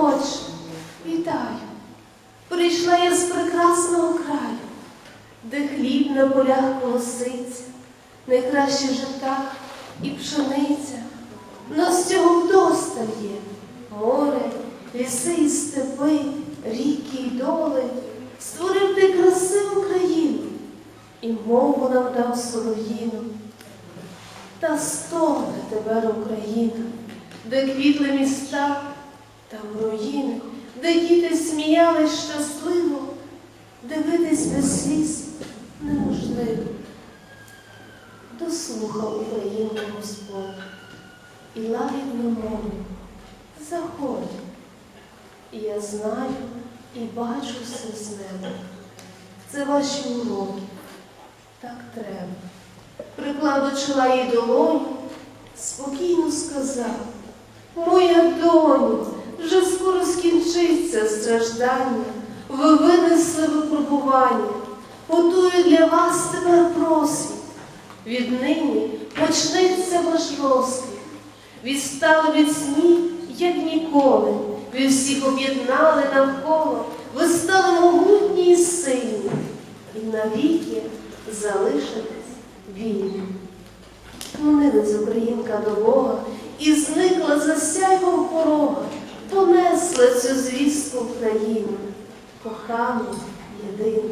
Отче, вітаю. Прийшла я з прекрасного краю, де хліб на полях колоситься, найкраще жита і пшениця. Нас цього вдосталь є море, ліси і степи, ріки й доли. Створив ти красиву країну і мову нам дав солов'їну. Та стогне тепер Україна, де квітли міста, там руїни, де діти сміялись щасливо, дивитись без сліз неможливо. Дослухав Україну Господь і лагідно мовив, заходь. І я знаю і бачу все з неба. Це ваші уроки. Так треба. Приклав до чола їй долоню, спокійно сказав, моя доню, скінчиться страждання, ви винесли випробування, готую для вас тепер просвіт. Віднині почнеться ваш розквіт. Відстали від снів, як ніколи. Ви всіх об'єднали навколо, ви стали могутні і сильні, і навіки залишитесь вільні. Молилась Українка до Бога і зникла за сяйвом порога, понесла цю звістку в країну, кохану, єдину.